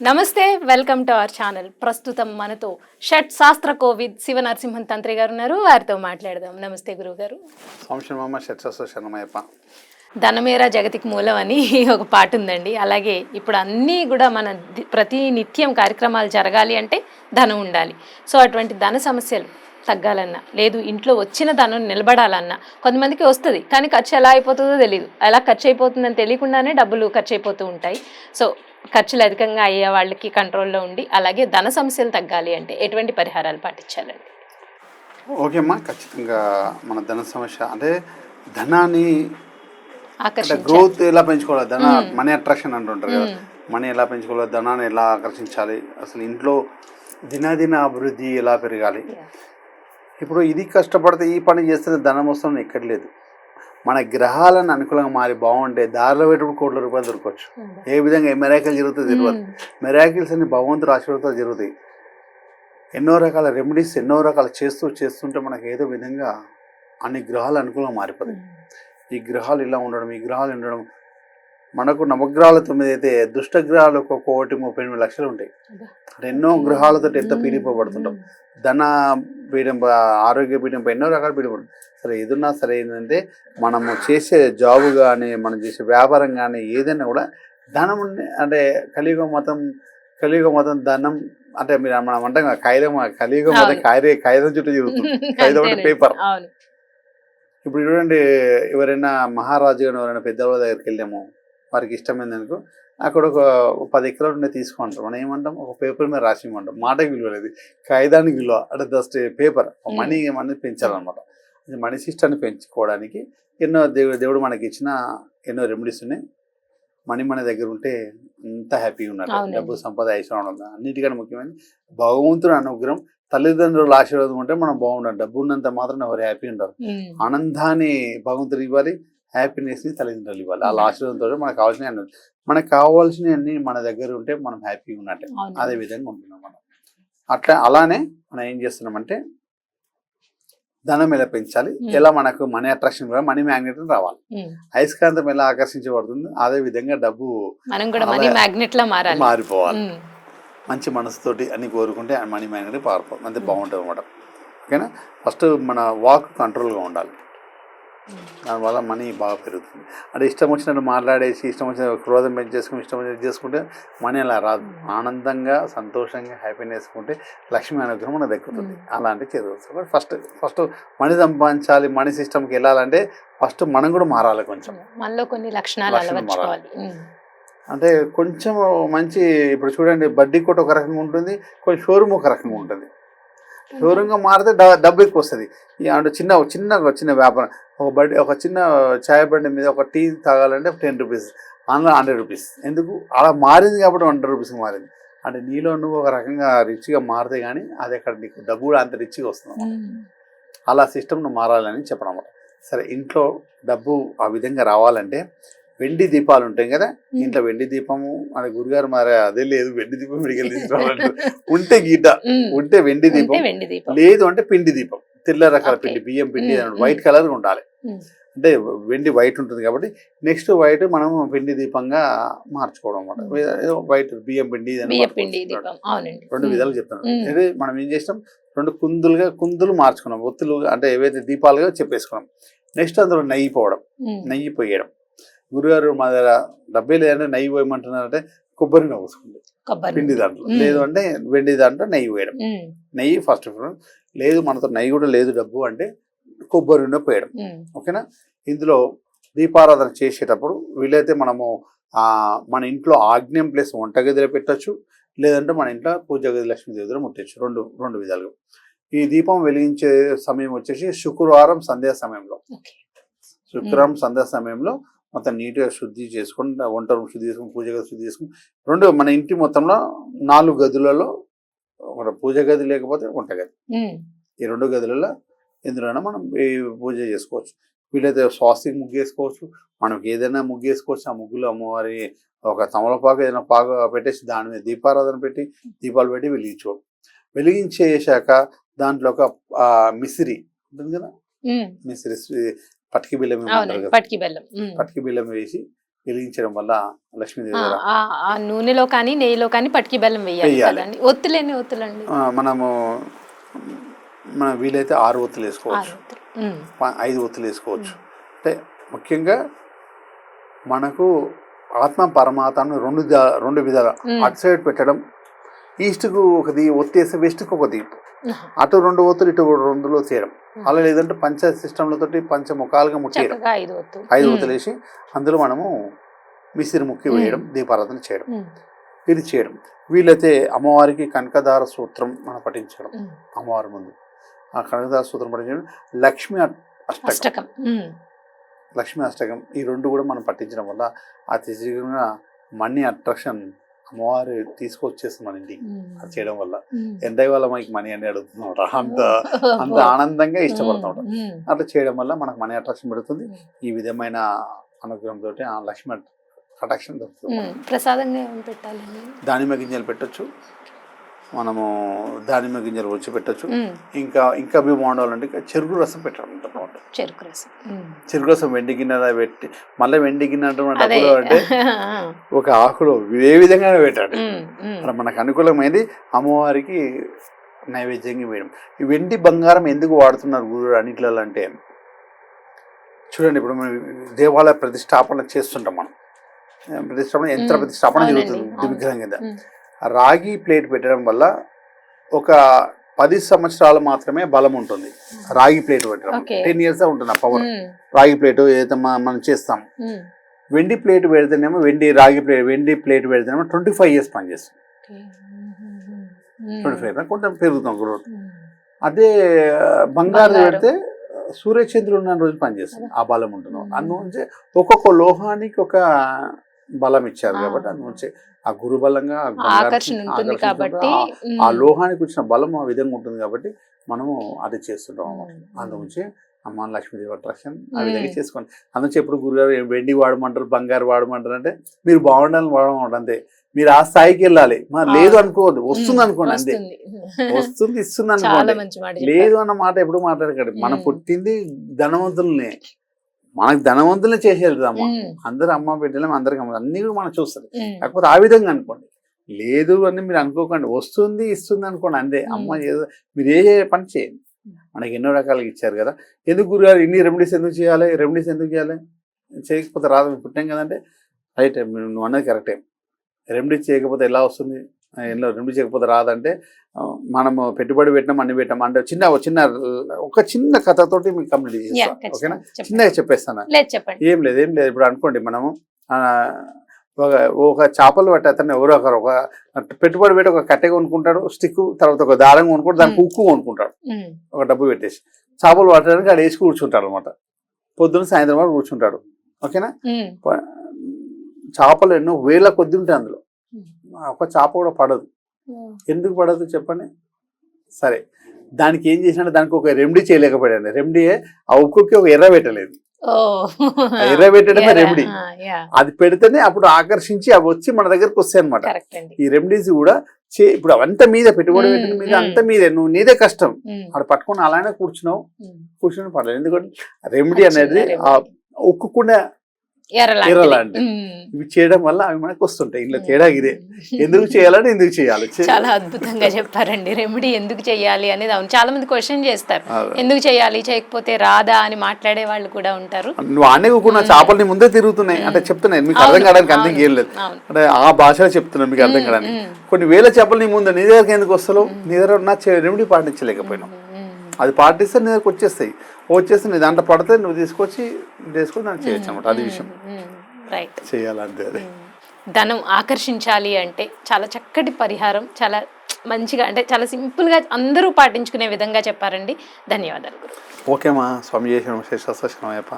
నమస్తే welcome to our channel. ప్రస్తుతం మనతో షట్ శాస్త్ర కోవిద్ శివ నరసింహన్ తంత్రి గారు ఉన్నారు. వారితో మాట్లాడదాం. నమస్తే గురువు గారు సంశయమమ్మ శరణమయ్యప్ప ధనమేరా జగతికి మూలం అని ఒక పాట ఉందండి. అలాగే ఇప్పుడు అన్నీ కూడా మన ప్రతి నిత్యం కార్యక్రమాలు జరగాలి అంటే ధనం ఉండాలి. సో అటువంటి ధన సమస్యలు తగ్గాలన్నా లేదు ఇంట్లో వచ్చిన ధనం నిలబడాలన్నా కొంతమందికి వస్తుంది కానీ ఖర్చు ఎలా అయిపోతుందో తెలియదు ఎలా ఖర్చు అయిపోతుందని తెలియకుండానే డబ్బులు ఖర్చు అయిపోతూ ఉంటాయి. సో ఖర్చులు అధికంగా అయ్యే వాళ్ళకి కంట్రోల్లో ఉండి అలాగే ధన సమస్యలు తగ్గాలి అంటే ఎటువంటి పరిహారాలు పాటించాలండి? ఓకే అమ్మా ఖచ్చితంగా మన ధన సమస్య అంటే ధనాన్ని గ్రోత్ ఎలా పెంచుకోవాలి? ధన మనీ అట్రాక్షన్ అంటుంటారు కదా. మనీ ఎలా పెంచుకోవాలి? ధనాన్ని ఎలా ఆకర్షించాలి? అసలు ఇంట్లో దినదిన అభివృద్ధి ఎలా పెరగాలి? ఇప్పుడు ఇది కష్టపడితే ఈ పని చేస్తే ధనం వస్తుంది ఎక్కడ లేదు మన గ్రహాలను అనుకూలంగా మారి బాగుంటే దారిలో పెట్టినప్పుడు కోట్ల రూపాయలు దొరకవచ్చు. ఏ విధంగా ఏ మెరాకిల్ జరుగుతుంది తెలియదు మెరాకిల్స్ అన్ని భగవంతుడు ఆశీర్వాదాలు జరుగుతాయి. ఎన్నో రకాల రెమెడీస్ ఎన్నో రకాల చేస్తూ చేస్తుంటే మనకు ఏదో విధంగా అన్ని గ్రహాలు అనుకూలంగా మారిపోతాయి. ఈ గ్రహాలు ఇలా ఉండడం ఈ గ్రహాలు ఉండడం మనకు నవగ్రహాల తొమ్మిది అయితే దుష్ట గ్రహాలు ఒక కోటి ముప్పై ఎనిమిది లక్షలు ఉంటాయి. అంటే ఎన్నో గ్రహాలతో ఎంత పీడిపోబడుతుంటాం? ధన పీడింప ఆరోగ్య పీడింప ఎన్నో రకాల పీడింప సరే ఏదున్నా సరే ఏంటంటే మనము చేసే జాబ్ కానీ మనం చేసే వ్యాపారం కానీ ఏదైనా కూడా ధనం అంటే కలియుగ మతం కలియుగ మతం ధనం అంటే మీరు మనం అంటాం కాగితం కలియుగ మతం. కాయిరే కాగితం చుట్టూ తిరుగుతుంది. కాగితం అంటే. పేపర్. ఇప్పుడు చూడండి ఎవరైనా మహారాజు కానీ ఎవరైనా పెద్దవాళ్ళ దగ్గరికి వెళ్ళాము. వారికి ఇష్టమైంది అనుకో అక్కడ ఒక పది ఎకరాలు ఉండే తీసుకుంటాం మనం ఏమంటాం? ఒక పేపర్ మీద రాసి ఇవ్వమంటాం. మాటకి విలువ లేదు. కాగితానికి విలువ. అంటే జస్ట్ పేపర్. మనీ మనీ పెంచాలన్నమాట. ఇది మనీ సిస్టాన్ని పెంచుకోవడానికి ఎన్నో దేవుడు దేవుడు మనకి ఇచ్చిన ఎన్నో రెమెడీస్ ఉన్నాయి. మనీ మన దగ్గర ఉంటే ఎంత హ్యాపీగా ఉన్నట్టు అవునండి. డబ్బు సంపద ఐశ్వర్యం ఉన్నది అన్నిటికన్నా ముఖ్యమైనది భగవంతుడు అనుగ్రహం తల్లిదండ్రుల ఆశీర్వాదం ఉంటే మనం బాగుండాలి. డబ్బు ఉన్నంత మాత్రం ఎవరు హ్యాపీ ఉంటారు ఉమ్. ఆనందాన్ని భగవంతుడు ఇవ్వాలి. హ్యాపీనెస్ని తల్లిదండ్రులు ఇవ్వాలి. వాళ్ళ ఆశీర్వాదంతో మనకు కావాల్సిన అన్ని మనకు కావాల్సినవన్నీ మన దగ్గర ఉంటే మనం హ్యాపీగా ఉన్నట్టే. అదే విధంగా ఉంటున్నాం మనం. అట్లా అలానే మనం ఏం చేస్తున్నామంటే ధనం ఎలా పెంచాలి? Hmm. ఎలా మనకు మనీ అట్రాక్షన్ కూడా మనీ మ్యాగ్నెట్ రావాలి. ఉమ్. అయస్కాంతం ఎలా ఆకర్షించబడుతుంది? అదే విధంగా డబ్బు మారిపోవాలి. మంచి మనసుతోటి అన్ని కోరుకుంటే మనీ మ్యాగ్నెట్ పారిపోతుంది అంతే బాగుంటుంది అనమాట ఓకేనా? ఫస్ట్ మన వాక్ కంట్రోల్గా ఉండాలి. దానివల్ల మనీ బాగా పెరుగుతుంది. అంటే ఇష్టం వచ్చినట్టు మాట్లాడేసి ఇష్టం వచ్చిన క్రోధం పెంచేసుకుని ఇష్టం వచ్చినట్టు చేసుకుంటే మనీ అలా రాదు. ఆనందంగా సంతోషంగా హ్యాపీనెస్ ఉంటే లక్ష్మీ అనుగ్రహం మనకు దక్కుతుంది అలాంటివి బట్ ఫస్ట్ ఫస్ట్ మనీ సంపాదించాలి మనీ సిస్టమ్కి వెళ్ళాలంటే ఫస్ట్ మనం కూడా మారాలి కొంచెం. మనలో కొన్ని లక్షణాలు ఉమ్. అంటే కొంచెం మంచి ఇప్పుడు చూడండి బడ్డీ కొట్టు ఒక రకంగా ఉంటుంది కొంచెం షోరూమ్ ఒక రకంగా ఉంటుంది. షోరూమ్గా మారితే డబ్బు ఎక్కువ వస్తుంది. అంటే చిన్న చిన్న చిన్న వ్యాపారం. ఒక బడ్డీ ఒక చిన్న చాయ్ బండి మీద ఒక టీ తాగాలంటే టెన్ రూపీస్ అందులో హండ్రెడ్ రూపీస్. ఎందుకు? అలా మారింది కాబట్టి హండ్రెడ్ రూపీస్కి మారింది. అంటే నీలో నువ్వు ఒక రకంగా రిచ్గా మారితే కానీ అది అక్కడ నీకు డబ్బు కూడా అంత రిచ్గా వస్తుంది. అలా సిస్టమ్ నువ్వు మారాలని చెప్పడం అన్నమాట సరే ఇంట్లో డబ్బు ఆ విధంగా రావాలంటే వెండి దీపాలు ఉంటాయి కదా ఇంట్లో వెండి దీపము మన గురుగారు మరి అదే లేదు వెండి దీపం తీసుకురావాలంటారు ఉంటే గీత. ఉంటే వెండి దీపం. లేదు అంటే పిండి దీపం. తెల్ల రకాల. పిండి బియ్యం పిండి. వైట్ కలర్ ఉండాలి. అంటే వెండి వైట్ ఉంటుంది కాబట్టి నెక్స్ట్ వైట్ మనం పిండి దీపంగా మార్చుకోవడం అనమాట వైట్ బియ్యం పిండి రెండు. విధాలు చెప్తున్నాను Mm. అదే మనం ఏం చేసినాం రెండు కుందులుగా కుందులు మార్చుకున్నాం ఒత్తులు అంటే ఏవైతే దీపాలుగా చెప్పేసుకున్నాం నెక్స్ట్ అందులో నెయ్యి పోవడం. నెయ్యి పోయడం గురుగారు మా దగ్గర డబ్బే లేదంటే నెయ్యి పోయమంటున్నారంటే కొబ్బరి కొబ్బరి పిండి దాంట్లో. లేదు అంటే వెండి దాంట్లో నెయ్యి వేయడం. నెయ్యి ఫస్ట్ ప్రిఫరెన్స్ లేదు మనతో నెయ్యి కూడా లేదు డబ్బు అంటే కొబ్బరి నూనె పోయడం. ఓకేనా? ఇందులో దీపారాధన చేసేటప్పుడు వీలైతే మనము మన ఇంట్లో ఆగ్నేయం ప్లేస్ వంటగదిలో పెట్టచ్చు. లేదంటే మన ఇంట్లో పూజ గది లక్ష్మీదేవి దగ్గర ముట్టచ్చు. రెండు రెండు విధాలుగా. ఈ దీపం వెలిగించే సమయం వచ్చేసి శుక్రవారం సంధ్యా సమయంలో. శుక్రవారం సంధ్యా సమయంలో మొత్తం నీట్గా శుద్ధి చేసుకొని వంట రూమ్ శుద్ధి చేసుకుని పూజ గది శుద్ధి చేసుకుని రెండు మన ఇంటి మొత్తంలో నాలుగు గదులలో ఒక పూజ గది లేకపోతే వంట గది. ఉమ్. ఈ రెండు గదులలో ఎందులోనైనా మనం పూజ చేసుకోవచ్చు. వీలైతే స్వాస్తికి ముగ్గు వేసుకోవచ్చు మనకి ఏదైనా ముగ్గు వేసుకోవచ్చు ఆ ముగ్గులో అమ్మవారి ఒక తమలపాకు ఏదైనా పాకు పెట్టేసి దాని మీద దీపారాధన పెట్టి దీపాలు పెట్టి వెలిగించుకోవడం. వెలిగించేసాక దాంట్లో ఒక మిసిరి ఉంటుంది కదా. మిసిరి పటికి బిల్లం. పటికి బిల్లం వేసి వెలిగించడం వల్ల లక్ష్మీదేవి ఆ, నూనెలో కానీ నెయ్యిలో కానీ పటికి బెల్లం వేయాలి ఒత్తులేని ఒత్తులండి. మనము మనం వీలైతే ఆరు ఒత్తులు వేసుకోవచ్చు. ఐదు ఒత్తులు వేసుకోవచ్చు. అంటే ముఖ్యంగా మనకు ఆత్మ పరమాత్మను రెండు రెండు విధాల. అటు సైడ్ పెట్టడం ఈస్ట్కు ఒకది ఒత్తేసి వెస్ట్కి ఒక దీపం. అటు రెండు ఒత్తులు ఇటు రెండులో చేయడం అలా లేదంటే పంచ సిస్టంలతోటి పంచ ముఖాలుగా ముట్టేయడం ఐదు ఒత్తులు. ఉమ్, ఒత్తులు వేసి అందులో మనము మిసిరి ముక్కి వేయడం దీపారాధన చేయడం. ఇది చేయడం. వీలైతే అమ్మవారికి కనకదార సూత్రం మనం పఠించడం. అమ్మవారి ముందు. ఆ కనకదార సూత్రం పఠించడం లక్ష్మి అష్టకం. లక్ష్మీ అష్టకం. ఈ రెండు కూడా మనం పట్టించడం వల్ల అతి శీఘ్రంగా మనీ అట్రాక్షన్ అమ్మవారు తీసుకొచ్చేస్తుంది మన ఇంటికి. అది చేయడం వల్ల. ఎంత ఇవ్వాలి మనకి మనీ అని అడుగుతున్నాం. అంత అంత ఆనందంగా ఇష్టపడతాం ఉమ్, అట్లా చేయడం వల్ల మనకు మనీ అట్రాక్షన్ పెడుతుంది. ఈ విధమైన అనుగ్రహంతో ఆ లక్ష్మీ అట్రాక్షన్ దొరుకుతుంది. ప్రసాదంగా ఏం పెట్టాలండి? దానిమ్మ గింజలు పెట్టొచ్చు. మనము దానిమ్మ గింజలు వచ్చి పెట్టొచ్చు. ఇంకా ఇంకా అవి బాగుండాలంటే చెరుకు రసం పెట్టడం చెరుకు రసం. చెరుకు రసం వెండి గిన్నె పెట్టి మళ్ళీ వెండి గిన్నె అంటే ఒక ఆకులో ఏ విధంగా పెట్టండి మనకు అనుకూలమైంది. అమ్మవారికి నైవేద్యంగా వేయడం. ఈ వెండి బంగారం ఎందుకు వాడుతున్నారు గురువు అన్నిట్లలో అంటే చూడండి ఇప్పుడు మనం దేవాలయ ప్రతిష్టాపన చేస్తుంటాం మనం. ప్రతిష్టాపన యంత్ర మ్మ్. ప్రతిష్టాపన జరుగుతుంది. విగ్రహం కింద మ్మ్. రాగి ప్లేట్ పెట్టడం వల్ల ఒక పది సంవత్సరాలు మాత్రమే బలం ఉంటుంది. రాగి ప్లేట్ పెట్టడం. టెన్ ఇయర్స్ ఉంటుంది ఆ పవర్ రాగి ప్లేట్ ఏదైతే మనం చేస్తాం. వెండి ప్లేట్ పెడితేనేమో వెండి రాగి ప్లేట్ వెండి ప్లేట్ పెడితేనేమో ట్వంటీ ఫైవ్ ఇయర్స్ పనిచేస్తుంది ట్వంటీ ఫైవ్ కొంచెం పెరుగుతాం గ్రోత్. అదే బంగారు. పెడితే సూర్యచంద్రుడు ఉన్న రోజు పనిచేస్తుంది ఆ బలం ఉంటుంది. అందునుంచి ఒక్కొక్క లోహానికి ఒక బలం ఇచ్చారు. కాబట్టి అందునుంచి ఆ గురు బలంగా ఆకర్షణ ఉంటుంది కాబట్టి. ఆ- లోహానికి వచ్చిన బలం ఆ విధంగా ఉంటుంది కాబట్టి మనము అది చేస్తుంటాం అన్నమాట అందునుంచి అమ్మ లక్ష్మీదేవి అట్రాక్షన్ ఆ విధంగా. చేసుకోండి అందునుంచి ఎప్పుడు గురుగారు "ఏ వెండి వాడమంటారు బంగారు వాడమంటారు అంటే మీరు బాగుండాలని వాడమంటారు అంతే మీరు ఆ స్థాయికి వెళ్ళాలి మరి. లేదు అనుకోవద్దు వస్తుంది అనుకోండి అంతే వస్తుంది. ఇస్తుంది అనుకోండి లేదు అన్న మాట ఎప్పుడు మాట్లాడకండి మనం. పుట్టింది ధనవంతుల్ని మనకు ధనవంతుల్ని చేసేది అమ్మ అందరు అమ్మ బిడ్డలేం అందరికి అమ్మ. అన్ని కూడా మనం చూస్తుంది. ఉమ్, కాకపోతే ఆ విధంగా అనుకోండి. లేదు అని మీరు అనుకోకండి. వస్తుంది ఇస్తుంది అనుకోండి. అంతే. అమ్మ మ్మ్. ఏదో మీరు ఏ పని చేయండి. మనకి ఎన్నో రకాలుగా ఇచ్చారు కదా. ఎందుకు గురుగారు ఇన్ని రెమెడీస్ ఎందుకు చేయాలి? రెమెడీస్ ఎందుకు చేయాలి? చేయకపోతే రాదు. పుట్టాం కదంటే. రైట్ నువ్వు అన్నది కరెక్టే రెమెడీ చేయకపోతే ఎలా వస్తుంది? ఎన్నో రెమెడీ చేయకపోతే రాదంటే మనము పెట్టుబడి పెట్టినాం అన్ని పెట్టాం అంటే చిన్న ఒక చిన్న ఒక చిన్న కథతోటి మీకు కంప్లీట్ చేస్తాం. ఓకేనా. చిన్నగా చెప్పేస్తాను? ఏం లేదు ఏం లేదు. ఇప్పుడు అనుకోండి మనము ఒక ఒక చేపలు పట్టే అతను ఎవరో ఒకరు ఒక పెట్టుబడి పెట్టి ఒక కట్టె కొనుక్కుంటాడు స్టిక్ తర్వాత ఒక దారం కొనుక్కుంటాడు దానికి. ఉక్కు కొనుక్కుంటాడు. ఒక డబ్బు పెట్టేసి. చేపలు పట్టడానికి ఆడ వేసి కూర్చుంటాడు అనమాట పొద్దున్న సాయంత్రం వరకు కూర్చుంటాడు. ఓకేనా? చేపలు ఎన్నో వేల కొద్ది ఉంటాయి అందులో. ఒక చేప కూడా పడదు. ఎందుకు పడదు చెప్పండి? సరే. దానికి ఏం చేసినాడు దానికి ఒక రెమెడీ చేయలేకపోయాడు రెమెడీ ఆ ఉక్కుకి ఒక ఎర్ర పెట్టలేదు. ఎర్ర పెట్టడమే రెమెడీ అది పెడితేనే అప్పుడు ఆకర్షించి అవి వచ్చి మన దగ్గరకు వస్తాయి అనమాట ఈ రెమెడీస్ కూడా చే ఇప్పుడు అవంత మీద పెట్టుబడి పెట్టిన మీద. అంత మీదే. నువ్వు నీదే కష్టం. అక్కడ పట్టుకొని అలానే కూర్చున్నావు. కూర్చొని పడలేదు ఎందుకంటే రెమెడీ అనేది ఉక్కుకుండా ఇవి చేయడం వల్ల అవి మనకు వస్తుంటాయి. ఇంట్లో తేడా ఇదే. ఎందుకు చేయాలని ఎందుకు చేయాలి? చాలా అద్భుతంగా చెప్పారండి. రెమెడీ ఎందుకు చేయాలి అనేది అవును. చాలా మంది క్వశ్చన్ చేస్తారు. ఎందుకు చేయాలి? చేయకపోతే రాదా అని మాట్లాడే వాళ్ళు కూడా ఉంటారు. నువ్వు అన్నీ కూడా చేపల్ని ముందే తిరుగుతున్నాయి. అంటే చెప్తున్నాయి. మీకు అర్థం కావడానికి అంతం అవును, ఏం లేదు. అంటే ఆ భాషలో చెప్తున్నాను మీకు అర్థం కావడానికి. కొన్ని వేల చేపలు నీ ముందు నీ దగ్గరికి ఎందుకు వస్తావు నీ దగ్గర నా రెమెడీ పాటించలేకపోయినావు. అది పాటిస్తే నీ దగ్గరకు వచ్చేస్తాయి. వచ్చేస్తే నీ దాంట్లో పడితే నువ్వు తీసుకొచ్చి తీసుకొని దాన్ని చేయొచ్చు అనమాట అది విషయం. చేయాలంటే అది. ధనం ఆకర్షించాలి అంటే చాలా చక్కటి పరిహారం చాలా మంచిగా అంటే చాలా సింపుల్గా అందరూ పాటించుకునే విధంగా చెప్పారండి. ధన్యవాదాలు ఓకేమా స్వామి చేసిన శేషాస్త్రమయ్యప్ప